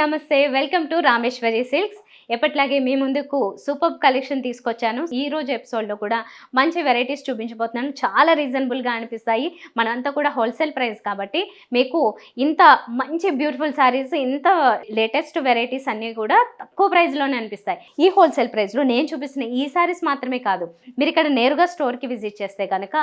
అందరికీ నమస్తే. Welcome to Rameshwari silks ఎప్పట్లాగే మీ ముందుకు సూపర్ కలెక్షన్ తీసుకొచ్చాను. ఈ రోజు ఎపిసోడ్లో కూడా మంచి వెరైటీస్ చూపించబోతున్నాను. చాలా రీజనబుల్గా అనిపిస్తాయి. మనంతా కూడా హోల్సేల్ ప్రైస్ కాబట్టి మీకు ఇంత మంచి బ్యూటిఫుల్ శారీస్ ఇంత లేటెస్ట్ వెరైటీస్ అన్నీ కూడా తక్కువ ప్రైస్లోనే అనిపిస్తాయి. ఈ హోల్సేల్ ప్రైస్లో నేను చూపిస్తున్న ఈ శారీస్ మాత్రమే కాదు. మీరు ఇక్కడ నేరుగా స్టోర్కి విజిట్ చేస్తే కనుక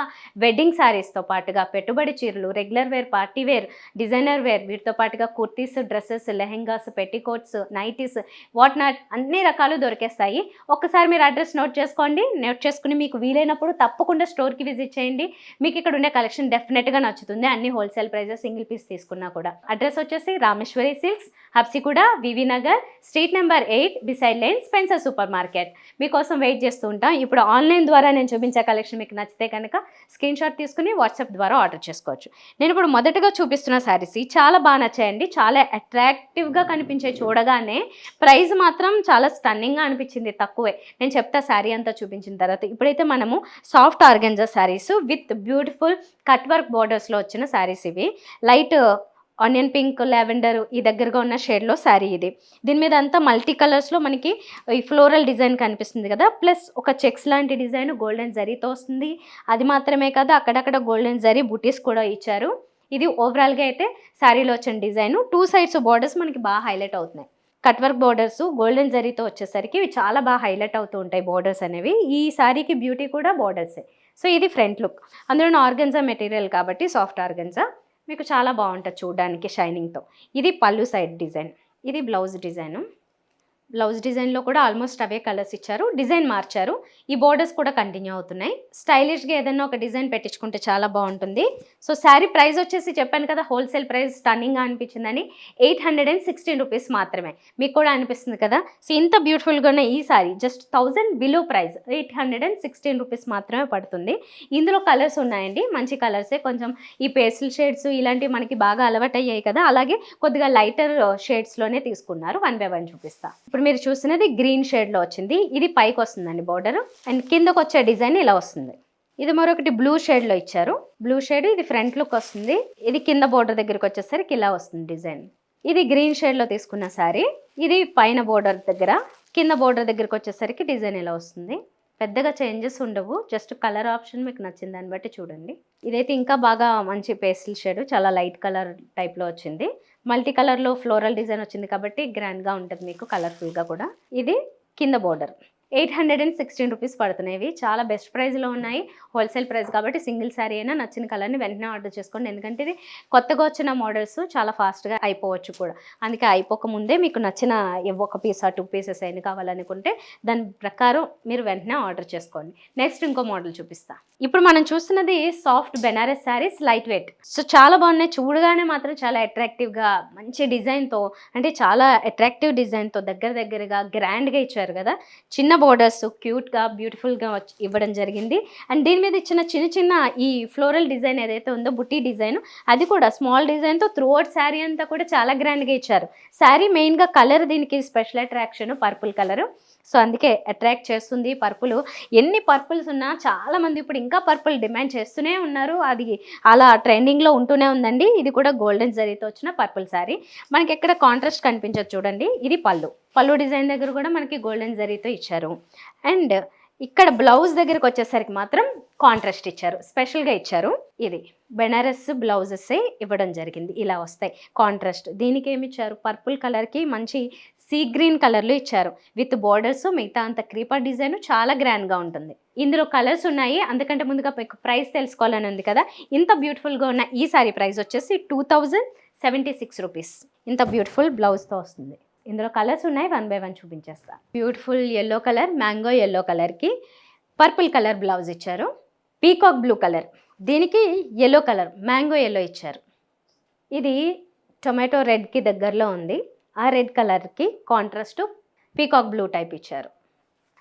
వెడ్డింగ్ శారీస్తో పాటుగా పెట్టుబడి చీరలు regular wear party wear designer wear వీటితో పాటుగా kurtis dresses lehengas petticoats nighties what not అన్ని రకాలు దొరికేస్తాయి. ఒక్కసారి మీరు అడ్రస్ నోట్ చేసుకోండి. నోట్ చేసుకుని మీకు వీలైనప్పుడు తప్పకుండా స్టోర్కి విజిట్ చేయండి. మీకు ఇక్కడ ఉండే కలెక్షన్ డెఫినెట్గా నచ్చుతుంది. అన్ని హోల్సేల్ ప్రైజెస్ సింగిల్ పీస్ తీసుకున్నా కూడా. అడ్రస్ వచ్చేసి Rameshwari silks Habsiguda VV Nagar street number eight beside line Spencer super market. మీకోసం వెయిట్ చేస్తూ ఉంటాం. ఇప్పుడు ఆన్లైన్ ద్వారా నేను చూపించే కలెక్షన్ మీకు నచ్చితే కనుక స్క్రీన్ షాట్ తీసుకుని వాట్సాప్ ద్వారా ఆర్డర్ చేసుకోవచ్చు. నేను ఇప్పుడు మొదటగా చూపిస్తున్న శారీస్ చాలా బాగా నచ్చాయండి. చాలా అట్రాక్టివ్గా కనిపించే చూడగానే ప్రైస్ మాత్రం చాలా స్టన్నింగ్గా అనిపించింది తక్కువే. నేను చెప్తా శారీ అంతా చూపించిన తర్వాత. ఇప్పుడైతే మనము soft organza sarees with beautiful cut work బోర్డర్స్లో వచ్చిన శారీస్ ఇవి. లైట్ ఆనియన్ పింక్ లావెండర్ ఈ దగ్గరగా ఉన్న షేడ్లో శారీ ఇది. దీని మీద అంతా మల్టీ కలర్స్లో మనకి ఈ ఫ్లోరల్ డిజైన్ కనిపిస్తుంది కదా. ప్లస్ ఒక చెక్స్ లాంటి డిజైన్ గోల్డెన్ జరీతో వస్తుంది. అది మాత్రమే కాదు అక్కడక్కడ గోల్డెన్ జరీ బుటీస్ కూడా ఇచ్చారు. ఇది ఓవరాల్గా అయితే శారీలో వచ్చిన డిజైన్ టూ సైడ్స్ బోర్డర్స్ మనకి బాగా హైలైట్ అవుతున్నాయి. కట్ వర్క్ బోర్డర్స్ గోల్డెన్ జరీతో వచ్చేసరికి ఇవి చాలా బాగా హైలైట్ అవుతూ ఉంటాయి బోర్డర్స్ అనేవి. ఈ శారీకి బ్యూటీ కూడా బోర్డర్సే. సో ఇది ఫ్రంట్ లుక్. అందులో ఆర్గన్జా మెటీరియల్ కాబట్టి సాఫ్ట్ ఆర్గన్జా. మీకు చాలా బాగుంటుంది చూడడానికి షైనింగ్తో. ఇది పళ్ళు సైడ్ డిజైన్. ఇది బ్లౌజ్ డిజైను. బ్లౌజ్ డిజైన్లో కూడా ఆల్మోస్ట్ అవే కలర్స్ ఇచ్చారు. డిజైన్ మార్చారు. ఈ బోర్డర్స్ కూడా కంటిన్యూ అవుతున్నాయి. స్టైలిష్గా ఏదైనా ఒక డిజైన్ పెట్టించుకుంటే చాలా బాగుంటుంది. సో శారీ ప్రైస్ వచ్చేసి చెప్పాను కదా హోల్సేల్ ప్రైస్ స్టన్నింగ్గా అనిపించిందని eight hundred and sixteen rupees మాత్రమే. మీకు కూడా అనిపిస్తుంది కదా? సో ఇంత బ్యూటిఫుల్గా ఉన్న ఈ saree just thousand below price eight hundred and sixteen rupees మాత్రమే పడుతుంది. ఇందులో కలర్స్ ఉన్నాయండి. మంచి కలర్సే. కొంచెం ఈ పేస్టల్ షేడ్స్ ఇలాంటివి మనకి బాగా అలవాటు అయ్యాయి కదా? అలాగే కొద్దిగా లైటర్ షేడ్స్లోనే తీసుకున్నారు. వన్ బై వన్ చూపిస్తా. ఇప్పుడు మీరు చూసినది గ్రీన్ షేడ్లో వచ్చింది. ఇది పైకి వస్తుందండి బార్డర్ అండ్ కిందకు వచ్చే డిజైన్ ఇలా వస్తుంది. ఇది మరొకటి బ్లూ షేడ్లో ఇచ్చారు. బ్లూ షేడ్ ఇది ఫ్రంట్ లుక్ వస్తుంది. ఇది కింద బోర్డర్ దగ్గరికి వచ్చేసరికి ఇలా వస్తుంది డిజైన్. ఇది గ్రీన్ షేడ్లో తీసుకున్న శారీ ఇది పైన బోర్డర్ దగ్గర. కింద బోర్డర్ దగ్గరికి వచ్చేసరికి డిజైన్ ఇలా వస్తుంది. పెద్దగా చేంజెస్ ఉండవు. జస్ట్ కలర్ ఆప్షన్ మీకు నచ్చిన దాన్ని బట్టి చూడండి. ఇదైతే ఇంకా బాగా మంచి పేస్టిల్ షేడ్ చాలా లైట్ కలర్ టైప్లో వచ్చింది. మల్టీ కలర్లో ఫ్లోరల్ డిజైన్ వచ్చింది కాబట్టి గ్రాండ్గా ఉంటుంది మీకు కలర్ఫుల్గా కూడా. ఇది కింద border eight hundred and sixteen rupees పడుతున్నాయి ఇవి. చాలా బెస్ట్ ప్రైస్లో ఉన్నాయి. హోల్సేల్ ప్రైస్ కాబట్టి సింగిల్ శారీ అయినా నచ్చిన కలర్ని వెంటనే ఆర్డర్ చేసుకోండి. ఎందుకంటే ఇది కొత్తగా వచ్చిన మోడల్స్ చాలా ఫాస్ట్గా అయిపోవచ్చు కూడా. అందుకే అయిపోక ముందే మీకు నచ్చిన ఒక పీస్ ఆ టూ పీసెస్ అయినా కావాలనుకుంటే దాని ప్రకారం మీరు వెంటనే ఆర్డర్ చేసుకోండి. నెక్స్ట్ ఇంకో మోడల్ చూపిస్తా. ఇప్పుడు మనం చూస్తున్నది soft Banaras sarees light weight so చాలా బాగున్నాయి. చూడగానే మాత్రం చాలా అట్రాక్టివ్గా మంచి డిజైన్తో అంటే చాలా అట్రాక్టివ్ డిజైన్తో దగ్గర దగ్గరగా గ్రాండ్గా ఇచ్చారు కదా. చిన్న బోర్డర్స్ క్యూట్గా బ్యూటిఫుల్గా ఇవ్వడం జరిగింది. అండ్ దీని మీద ఇచ్చిన చిన్న చిన్న ఈ ఫ్లోరల్ డిజైన్ ఏదైతే ఉందో బుట్టి డిజైన్ అది కూడా స్మాల్ డిజైన్తో త్రూ అవుట్ శారీ అంతా కూడా చాలా గ్రాండ్గా ఇచ్చారు. శారీ మెయిన్గా కలర్ దీనికి special attraction purple colour so అందుకే అట్రాక్ట్ చేస్తుంది పర్పుల్ ఎన్ని పర్పుల్స్ ఉన్నా చాలామంది ఇప్పుడు ఇంకా పర్పుల్ డిమాండ్ చేస్తూనే ఉన్నారు. అది అలా ట్రెండింగ్లో ఉంటూనే ఉందండి. ఇది కూడా గోల్డెన్ జరీతో వచ్చిన పర్పుల్ శారీ మనకి ఎక్కడ కాంట్రాస్ట్ కనిపించదు చూడండి. ఇది పళ్ళు. పళ్ళు డిజైన్ దగ్గర కూడా మనకి గోల్డెన్ జరీతో ఇచ్చారు. అండ్ ఇక్కడ బ్లౌజ్ దగ్గరికి వచ్చేసరికి మాత్రం కాంట్రాస్ట్ ఇచ్చారు. స్పెషల్గా ఇచ్చారు. ఇది బెనారస్ బ్లౌజెస్ ఇవ్వడం జరిగింది. ఇలా వస్తాయి. కాంట్రాస్ట్. దీనికి ఏమి ఇచ్చారు? పర్పుల్ కలర్కి మంచి సీ గ్రీన్ కలర్లో ఇచ్చారు. విత్ బోర్డర్స్ మిగతా అంత క్రీపర్ డిజైన్ చాలా గ్రాండ్గా ఉంటుంది. ఇందులో కలర్స్ ఉన్నాయి. అందుకంటే ముందుగా ప్రైస్ తెలుసుకోవాలని ఉంది కదా. ఇంత బ్యూటిఫుల్గా ఉన్న ఈ సారీ ప్రైస్ వచ్చేసి two thousand seventy six rupees. ఇంత బ్యూటిఫుల్ బ్లౌజ్తో వస్తుంది. ఇందులో కలర్స్ ఉన్నాయి one by one చూపించేస్తా. Beautiful yellow colour mango yellow కలర్కి పర్పుల్ కలర్ బ్లౌజ్ ఇచ్చారు. పీకాక్ బ్లూ కలర్ దీనికి ఎల్లో కలర్ మ్యాంగో ఎల్లో ఇచ్చారు. ఇది టొమాటో రెడ్కి దగ్గరలో ఉంది. ఆ రెడ్ కలర్కి కాంట్రాస్ట్ పీకాక్ బ్లూ టైప్ ఇచ్చారు.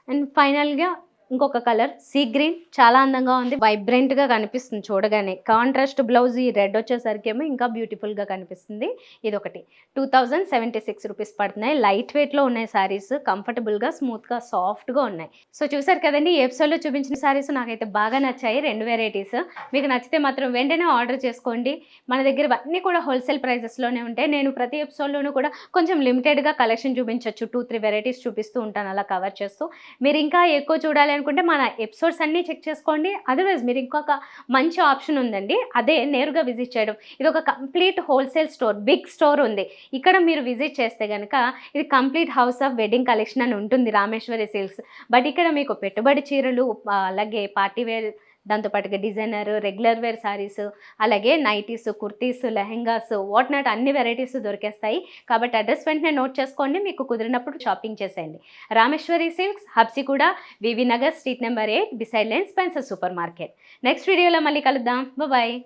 అండ్ ఫైనల్గా ఇంకొక కలర్ సీ గ్రీన్. చాలా అందంగా ఉంది. వైబ్రెంట్గా కనిపిస్తుంది చూడగానే. కాంట్రాస్ట్ బ్లౌజ్ ఈ రెడ్ వచ్చేసరికి ఏమో ఇంకా బ్యూటిఫుల్గా కనిపిస్తుంది. ఇది ఒకటి two thousand seventy six rupees పడుతున్నాయి. లైట్ వెయిట్లో ఉన్నాయి సారీస్ కంఫర్టబుల్గా స్మూత్గా సాఫ్ట్గా ఉన్నాయి. సో చూసారు కదండి ఈ లో చూపించిన సారీస్ నాకైతే బాగా నచ్చాయి. రెండు వెరైటీస్ మీకు నచ్చితే మాత్రం వెంటనే ఆర్డర్ చేసుకోండి. మన దగ్గర అన్నీ కూడా హోల్సేల్ ప్రైజెస్లోనే ఉంటాయి. నేను ప్రతి ఎపిసోడ్లోనూ కూడా కొంచెం లిమిటెడ్గా కలెక్షన్ చూపించవచ్చు టూ త్రీ వెరైటీస్ చూపిస్తూ ఉంటాను అలా కవర్ చేస్తూ. మీరు ఇంకా ఎక్కువ చూడాలి అనుకుంటే మన ఎపిసోడ్స్ అన్నీ చెక్ చేసుకోండి. అదర్వైజ్ మీరు ఇంకొక మంచి ఆప్షన్ ఉందండి. అదే నేరుగా విజిట్ చేయడం. ఇది ఒక complete wholesale store big store ఉంది. ఇక్కడ మీరు విజిట్ చేస్తే కనుక ఇది complete house of wedding collection అని ఉంటుంది రామేశ్వరి సిల్క్స్. బట్ ఇక్కడ మీకు పెట్టుబడి చీరలు అలాగే పార్టీ వేర్ దాంతోపాటుగా డిజైనర్ రెగ్యులర్ వేర్ శారీస్ అలాగే nighties kurtis lehengas what not అన్ని వెరైటీస్ దొరికేస్తాయి. కాబట్టి అడ్రస్ వెంటనే నోట్ చేసుకోండి మీకు కుదిరినప్పుడు షాపింగ్ చేసేయండి. రామేశ్వరి సిల్క్స్ కూడా VV Nagar street number eight beside line Spencer super market. Next వీడియోలో మళ్ళీ కలుద్దాం. బాయ్